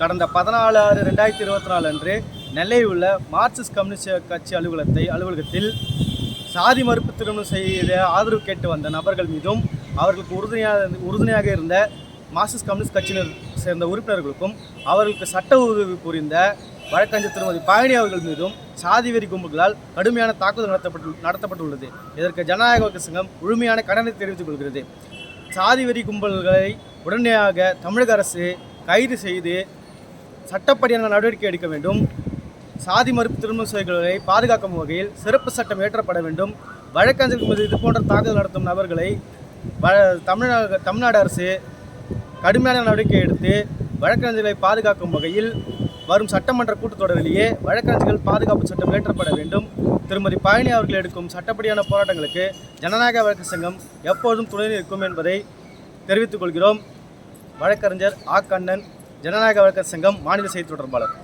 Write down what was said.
கடந்த பதினாலு ஆறு ரெண்டாயிரத்தி இருபத்தி நாலு அன்று நெல்லையில் உள்ள மார்க்சிஸ்ட் கம்யூனிஸ்ட் கட்சி அலுவலகத்தை அலுவலகத்தில் சாதி மறுப்பு திருமணம் செய்ய ஆதரவு கேட்டு வந்த நபர்கள் மீதும் அவர்களுக்கு உறுதுணையாக உறுதுணையாக இருந்த மார்க்சிஸ்ட் கம்யூனிஸ்ட் கட்சியினர் சேர்ந்த உறுப்பினர்களுக்கும் அவர்களுக்கு சட்ட உதவி புரிந்த வழக்கறிஞர் திருமதி பழனி அவர்கள் மீதும் சாதி வெறி கும்பல்களால் கடுமையான தாக்குதல் நடத்தப்பட்டு நடத்தப்பட்டுள்ளது. இதற்கு ஜனநாயக சங்கம் முழுமையான கடனை தெரிவித்துக் கொள்கிறது. சாதி வெறி கும்பல்களை உடனடியாக தமிழக அரசு கைது செய்து சட்டப்படியான நடவடிக்கை எடுக்க வேண்டும். சாதி மறுப்பு திருமண செய்களை பாதுகாக்கும் வகையில் சிறப்பு சட்டம் இயற்றப்பட வேண்டும். வழக்கறிஞர்கள் மீது இது போன்ற தாக்குதல் நடத்தும் நபர்களை வ தமிழ்நாடு தமிழ்நாடு அரசு கடுமையான நடவடிக்கை எடுத்து வழக்கறிஞர்களை பாதுகாக்கும் வகையில் வரும் சட்டமன்ற கூட்டத்தொடரிலேயே வழக்கறிஞர்கள் பாதுகாப்பு சட்டம் இயற்றப்பட வேண்டும். திருமதி பழனி அவர்கள் எடுக்கும் சட்டப்படியான போராட்டங்களுக்கு ஜனநாயக வழக்கு சங்கம் எப்போதும் துணை நிற்கும் என்பதை தெரிவித்துக் கொள்கிறோம். வழக்கறிஞர் ஆ. கண்ணன் ஜனநாயக வழக்கர் சங்கம் மாநில செய்தி தொடர்பாளர்.